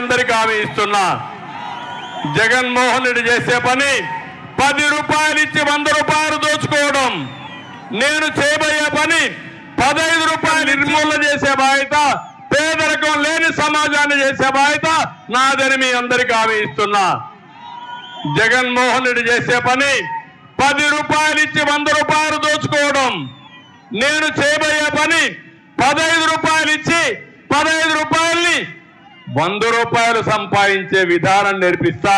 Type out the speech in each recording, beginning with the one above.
అందరికి హామీ ఇస్తున్నా. జగన్మోహన్ రెడ్డి చేసే పని పది రూపాయలు ఇచ్చి వంద రూపాయలు దోచుకోవడం. నేను చేయబోయే పని పదహైదు రూపాయలు నిర్మూలన చేసే బాధ్యత పేదరికం లేని సమాజాన్ని చేసే బాధ్యత నాదని మీ అందరికి హామీ ఇస్తున్నా. జగన్మోహన్ రెడ్డి చేసే పని పది రూపాయలు ఇచ్చి వంద రూపాయలు దోచుకోవడం. నేను చేయబోయే పని పదహైదు రూపాయలు ఇచ్చి పదహైదు రూపాయలు వంద రూపాయలు సంపాదించే విధానం నేర్పిస్తా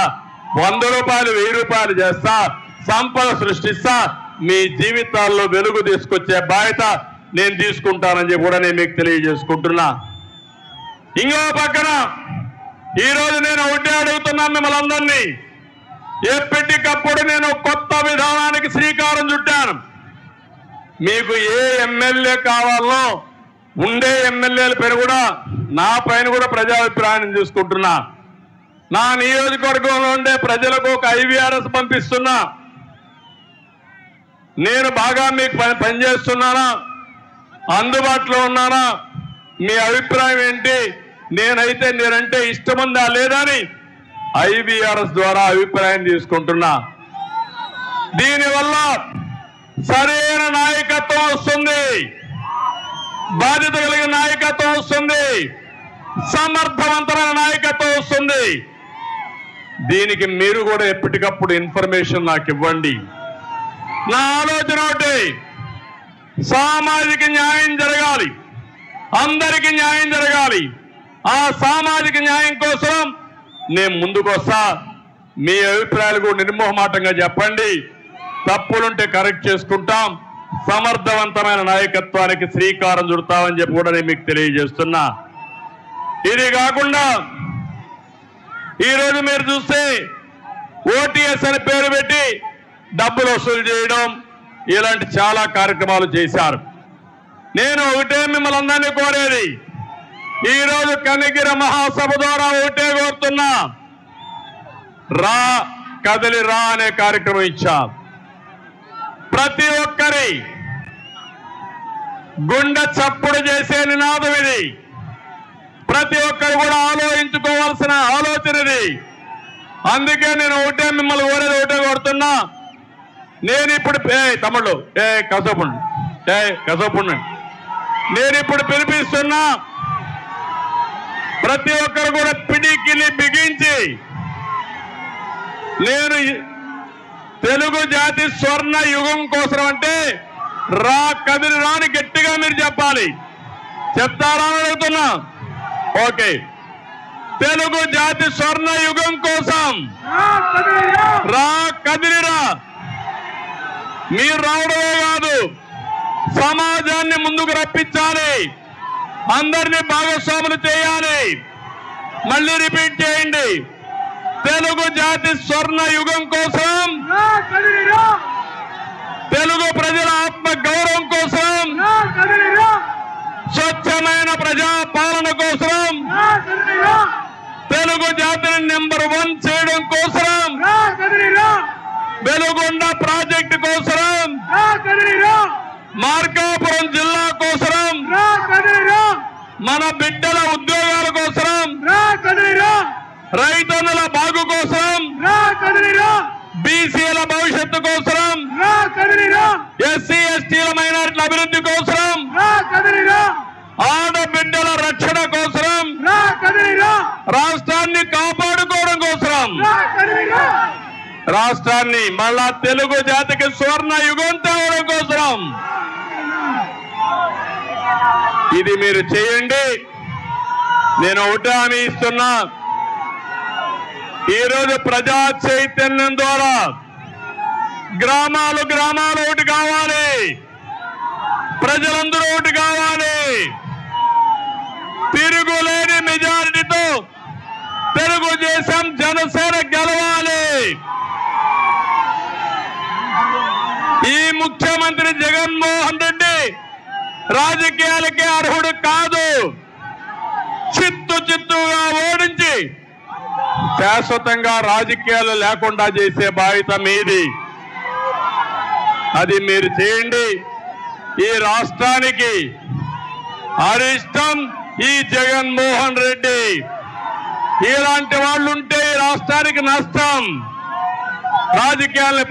వంద రూపాయలు వెయ్యి రూపాయలు చేస్తా సంపద సృష్టిస్తా మీ జీవితాల్లో వెలుగు తీసుకొచ్చే బాధ్యత నేను తీసుకుంటానని చెప్పి కూడా నేను మీకు తెలియజేసుకుంటున్నా. ఇంకో పక్కన ఈరోజు నేను ఒకటే అడుగుతున్నాను మిమ్మల్ని అందరినీ. ఎప్పటికప్పుడు నేను కొత్త విధానానికి శ్రీకారం చుట్టాను. మీకు ఏ ఎమ్మెల్యే కావాలో ఉండే ఎమ్మెల్యేల పేరు కూడా నా పైన కూడా ప్రజాభిప్రాయం చూసుకుంటున్నా నా నియోజకవర్గంలో ఉండే ప్రజలకు ఒక ఐవీఆర్ఎస్ పంపిస్తున్నా. నేను బాగా మీకు పని పనిచేస్తున్నానా అందుబాటులో ఉన్నానా? మీ అభిప్రాయం ఏంటి? నేనైతే నేనంటే ఇష్టముందా లేదా అని ఐబీఆర్ఎస్ ద్వారా అభిప్రాయం తీసుకుంటున్నా. దీనివల్ల సరైన నాయకత్వం వస్తుంది. బాధ్యత కలిగిన నాయకత్వం వస్తుంది. సమర్థవంతమైన నాయకత్వం వస్తుంది. దీనికి మీరు కూడా ఎప్పటికప్పుడు ఇన్ఫర్మేషన్ నాకు ఇవ్వండి. నా ఆలోచన ఒకటి సామాజిక న్యాయం జరగాలి. అందరికీ న్యాయం జరగాలి. ఆ సామాజిక న్యాయం కోసం నేను ముందుకు వస్తా మీ అభిప్రాయాలు కూడా నిర్మోహమాటంగా చెప్పండి. తప్పులుంటే కరెక్ట్ చేసుకుంటాం. సమర్థవంతమైన నాయకత్వానికి శ్రీకారం చుడతామని చెప్పి కూడా నేను మీకు తెలియజేస్తున్నా. ఇది కాకుండా ఈరోజు మీరు చూస్తే ఓటీఎస్ అని పేరు పెట్టి డబ్బులు వసూలు చేయడం ఇలాంటి చాలా కార్యక్రమాలు చేశారు. నేను ఒకటే మిమ్మల్ని అందరినీ కోరేది ఈరోజు రోజు కనిగిరి మహాసభ ద్వారా ఒకటే కోరుతున్నా రా కదలి రా అనే కార్యక్రమం ఇచ్చాం. ప్రతి ఒక్కరి గుండె చప్పుడు చేసే నినాదం ఇది. ప్రతి ఒక్కరు కూడా ఆలోచించుకోవాల్సిన ఆలోచన ఇది. అందుకే నేను ఒకటే మిమ్మల్ని ఓడేది ఒకటే కొడుతున్నా నేను ఇప్పుడు ఏ తమ్ముళ్ళు ఏ కసపుండు ఏ కసపుండు. నేను ఇప్పుడు పిలిపిస్తున్నా. ప్రతి ఒక్కరు కూడా పిడికిలి బిగించి. నేను తెలుగు జాతి స్వర్ణ యుగం కోసం అంటే రా కదిలి రాని గట్టిగా మీరు చెప్పాలి. చెప్తారా అని అడుగుతున్నా. ఓకే. తెలుగు జాతి స్వర్ణ యుగం కోసం రా కదిలిరా మీరు రావడమే కాదు సమాజాన్ని ముందుకు రప్పించాలి. అందరినీ భాగస్వాములు చేయాలి. మళ్ళీ రిపీట్ చేయండి. తెలుగు జాతి స్వర్ణ యుగం కోసం ప్రజా పాలన కోసం తెలుగు జాతిని నెంబర్ వన్ చేయడం కోసం వెలుగొండ ప్రాజెక్టు కోసం మార్కాపురం జిల్లా కోసం మన బిడ్డల ఉద్యోగాల కోసం రైతన్నుల బాగు కోసం బీసీల భవిష్యత్తు కోసం ఎస్సీ ఎస్టీల మైనారిటీల అభివృద్ధి కోసం ఆడబిడ్డల రక్షణ కోసం రాష్ట్రాన్ని కాపాడుకోవడం కోసం రాష్ట్రాన్ని మళ్ళా తెలుగు జాతికి స్వర్ణ యుగం తేవడం కోసం ఇది మీరు చేయండి. నేను ఒకటి హామీ ఇస్తున్నా. ఈరోజు ప్రజా చైతన్యం ద్వారా గ్రామాలు గ్రామాలు ఒకటి కావాలి. ప్రజలందరూ ఒకటి కావాలి. తిరుగులేని మెజారిటీతో తెలుగుదేశం జనసేన గెలవాలి. ఈ ముఖ్యమంత్రి జగన్మోహన్ రెడ్డి రాజకీయాలకి అర్హుడు కాదు. చిత్తు చిత్తుగా ఓడించి శాశ్వతంగా రాజకీయాలు లేకుండా చేసే బాధ్యత మీది. అది మీరు చేయండి. ఈ రాష్ట్రానికి అరిష్టం ఈ జగన్మోహన్ రెడ్డి. ఇలాంటి వాళ్ళుంటే రాష్ట్రానికి నష్టం. రాజకీయాల్ని